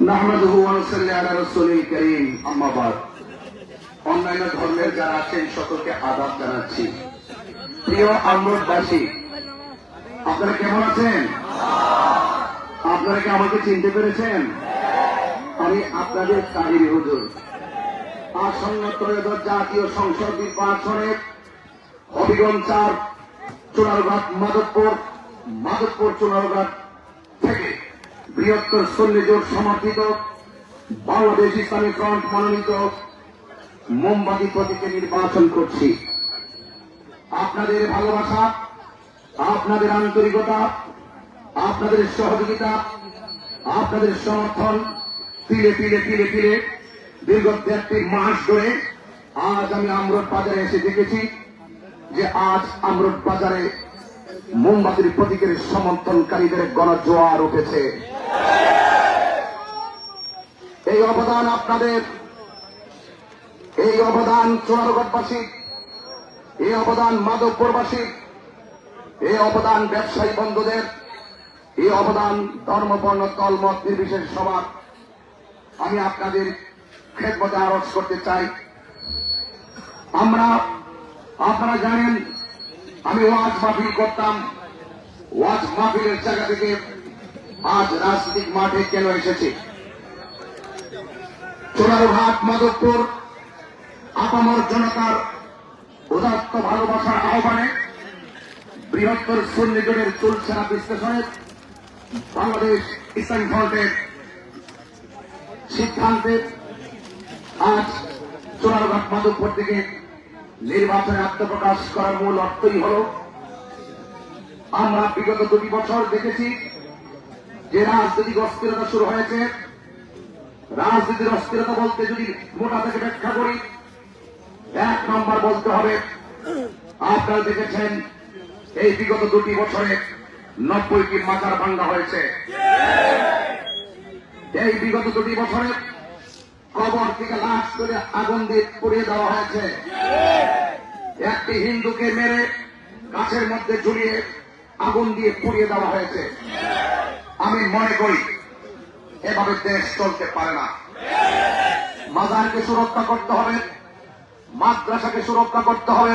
নাহমাদুহু ওয়া নুসাল্লি আলা রাসূলিল কারীম। আম্মা বাদ। অন্যান্য ধর্মের যারা আছেন, সকলকে আদাব জানাচ্ছি। প্রিয় আমরবাসী আপনারা কেমন আছেন? আপনারা কি আমাকে চিনতে পেরেছেন? আমি আপনাদের কাহিনী হুজুর। আসন্ন ত্রয়োদশ জাতীয় সংসদ নির্বাচনের অবিগম চার চুনারঘাট মাধবপুর মাধবপুর চুনারঘাট থেকে। বৃহত্তর সন্নি জোট সমর্থিত, বাংলাদেশ ইসলামী ফ্রন্ট মনোনীত মোমবাতি প্রতীকে নির্বাচন করছি। আপনাদের ভালোবাসা, আপনাদের আন্তরিকতা, আপনাদের সহযোগিতা, আপনাদের সমর্থন তিলে তিলে তিলে তিলে দীর্ঘ দেড়টি মাস ধরে আজ আমি আমরোড বাজারে এসে দেখেছি যে আজ আমরোড বাজারে মোমবাতির প্রতীকের সমর্থনকারীদের গণজোয়ার উঠেছে। এই অবদান আপনাদের, এই অবদান চোরারগড়বাসী এই অবদান মাধবপুরবাসী, এই অবদান ব্যবসায়ী বন্ধুদের, এই অবদান ধর্মবর্ণ তলমত নির্বিশেষ সবার। আমি আপনাদের খেদমতে আরজ করতে চাই। আমরা, আপনারা জানেন, আমি ওয়াজ মাহফিল করতাম। ওয়াজ মাহফিলের জায়গা থেকে আজ রাজনৈতিক মাঠে কেন এসেছি? চোরারঘাট মাধবপুর, আপামর জনতার উদাত্ত ভালোবাসার আহ্বানে বৃহত্তর সুন্নিজনের চুলছেনা বিশ্লেষণের বাংলাদেশ ইসলামী ফ্রন্টের সিদ্ধান্তে আজ চোরারঘাট মাধবপুর থেকে নির্বাচনে আত্মপ্রকাশ করার মূল অর্থই হল, আমরা বিগত দুটি বছর দেখেছি যে রাজনৈতিক অস্থিরতা শুরু হয়েছে, রাজনীতির অস্থিরতা বলতে যদি মোটা থেকে ব্যাখ্যা করি, এক নম্বর বলতে হবে, আপনারা দেখেছেন এই বিগত দুটি বছরে নব্বইটি মাজার ভাঙ্গা হয়েছে। এই বিগত দুটি বছরে কবর থেকে লাশ করে আগুন দিয়ে পুড়িয়ে দেওয়া হয়েছে। একটি হিন্দুকে মেরে গাছের মধ্যে ঝুলিয়ে আগুন দিয়ে পুড়িয়ে দেওয়া হয়েছে। আমি মনে করি, এভাবে দেশ চলতে পারে না। মাজারকে সুরক্ষা করতে হবে, মাদ্রাসাকে সুরক্ষা করতে হবে,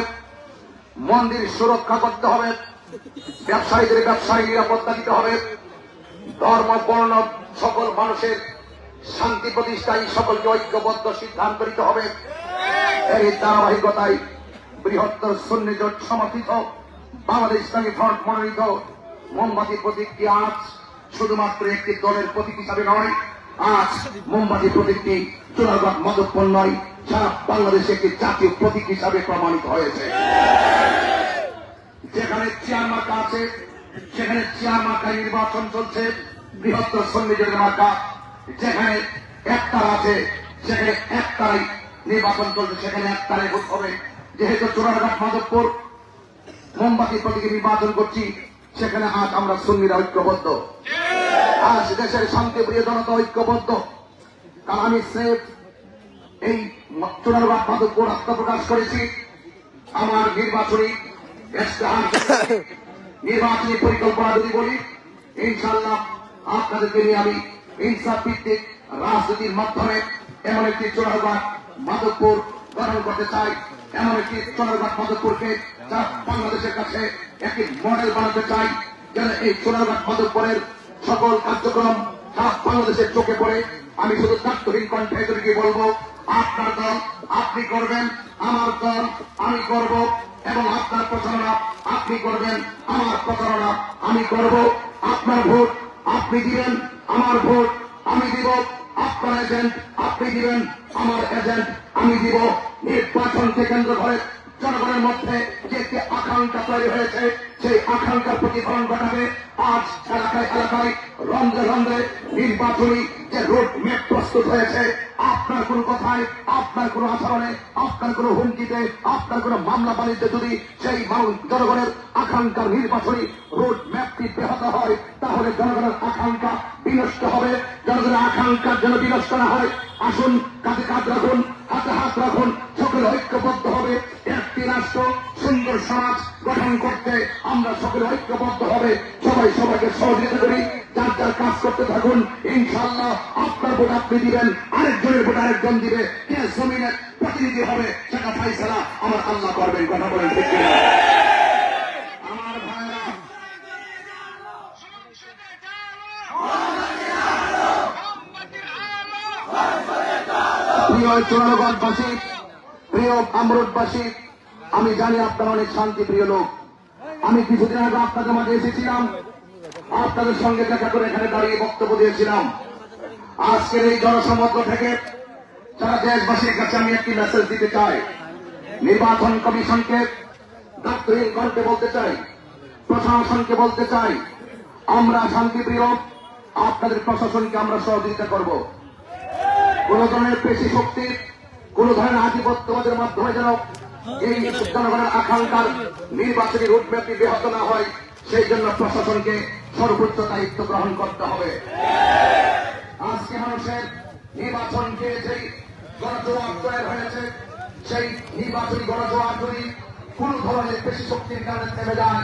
মন্দির সুরক্ষা করতে হবে, ব্যবসায়ীদের ব্যবসায়ী নিরাপত্তা দিতে হবে, ধর্ম, বর্ণ, সকল মানুষের শান্তি প্রতিষ্ঠায় সকলকে ঐক্যবদ্ধ সিদ্ধান্ত নিতে হবে। এই ধারাবাহিকতায় বৃহত্তর সুন্নিজোট সমর্থিত, বাংলাদেশ ইসলামী ফ্রন্ট মনোনীত, মোমবাতি প্রতীকটি আজ শুধুমাত্র একটি দলের প্রতীক হিসাবে নয়, আজ মোমবাতি প্রতীকটি চোরাগত মদপ্পন নয়, সারা বাংলাদেশে একটি জাতীয় প্রতীক হিসাবে প্রমাণিত হয়েছে। যেখানে চেয়ার মার্কা আছে, সেখানে চেয়ার মার্কায় নির্বাচন চলছে, বৃহত্তর সন্নিজের মার্কা। যেখানে একতার আছে, সেখানে একতারাই নির্বাচন চলছে, সেখানে একতারে ভোট হবে। যেহেতু চোরারঘাট মাধবপুর মোমবাতি প্রতীকে নির্বাচন করছি, সেখানে আজ আমরা সুন্নিরা ঐক্যবদ্ধ। আজ দেশের শান্তিপ্রিয় জনতা, ঐক্যবদ্ধ। কারণ আমি স্রেফ এই চোরারঘাট মাধবপুর আত্মপ্রকাশ করেছি। আমার নির্বাচনী নির্বাচনী পরিকল্পনা যদি বলি ইনশাল্লাহ আপনাদেরকে নিয়ে আমি ইনসাফ ভিত্তিক রাজনীতির মাধ্যমে এমন একটি চোরারঘাট মাধবপুর গঠন করতে চাই। এমন একটি চোরারঘাট মাধবপুরকে বাংলাদেশের কাছে একটি মডেল বানাতে চাই। যেন এই চোরারঘাট মাধবপুরের সকল কার্যক্রম সারা বাংলাদেশের চোখে পড়ে। আমি শুধু দায়িত্বহীন কণ্ঠে বলব, আপনার দল আপনি করবেন, আমার দল আমি করব, এবং আপনার প্রচারণা আপনি করবেন, আমার প্রচারণা আমি করব। আপনার ভোট আপনি দিবেন, আমার ভোট আমি দিব। আপনার এজেন্ট আপনি দিবেন, আমার এজেন্ট আমি দিব। নির্বাচনকে কেন্দ্র করে জনগণের মধ্যে যে একটি আকাঙ্ক্ষা তৈরি হয়েছে, সেই আকাঙ্ক্ষার প্রতিফলন ঘটাবে। আজ এলাকায় এলাকায় রন্ধ্রে রন্ধ্রে নির্বাচনী যে রোড ম্যাপ প্রস্তুত হয়েছে, আপনার কোন কথায়, আপনার কোন আচরণে, আপনার কোন হুমকিতে, আপনার কোন মামলা বাণিজ্যে যদি সেই জনগণের আকাঙ্ক্ষার নির্বাচনী রোড ম্যাপটি ব্যাহত হয়, তাহলে জনগণের আকাঙ্ক্ষা বিনষ্ট হবে। জনগণের আকাঙ্ক্ষার যেন বিনষ্ট না হয়, আসুন কাঁধে কাঁধ রাখুন, হাতে হাত রাখুন, সকলে ঐক্যবদ্ধ সমাজ গঠন করতে আমরা সকলে ঐক্যবদ্ধ হবে। সবাই সবাইকে সহযোগিতা করি। যার যার কাজ করতে থাকুন ইনশাল্লাহ আপনার ভোট আপনি দিবেন, আরেকজনের ভোট আরেকজন দিবে। কে জমিনের প্রতিনিধি হবে, সেটা ফাইসলা আমার আল্লাহ করবেন, কথা বলেন ঠিক প্রিয় চূড়ানগরবাসী প্রিয় আমরুদবাসী আমি জানি আপনারা অনেক শান্তি প্রিয় লোক। আমি কিছুদিন আগে আপনাদের মাঝে এসেছিলাম। আপনাদের সঙ্গে দেখা করে এখানে দাঁড়িয়ে বক্তব্য দিয়েছিলাম। আজকের এই জনসমগ্র থেকে সারা দেশবাসীর কাছে আমি একটি মেসেজ দিতে চাই। নির্বাচন কমিশনকে ডাক্তারহীন কণ্ঠে বলতে চাই, প্রশাসনকে বলতে চাই, আমরা শান্তিপ্রিয়, আপনাদের প্রশাসনকে আমরা সহযোগিতা করব। কোন ধরনের পেশি শক্তি, কোন ধরনের আধিপত্যবাদের মাধ্যমে যেন এই জনগণের আকাঙ্ক্ষার নির্বাচনী রুটম্যাপটি ব্যাহত না হয়, সেই জন্য প্রশাসনকে সর্বোচ্চ দায়িত্ব গ্রহণ করতে হবে। আজকে মানুষের নির্বাচন যেই গণজোয়ার তৈরি হয়েছে, সেই নির্বাচনী গণজোয়ার যদি কোন ধরনের পেশি শক্তির কারণে থেমে যায়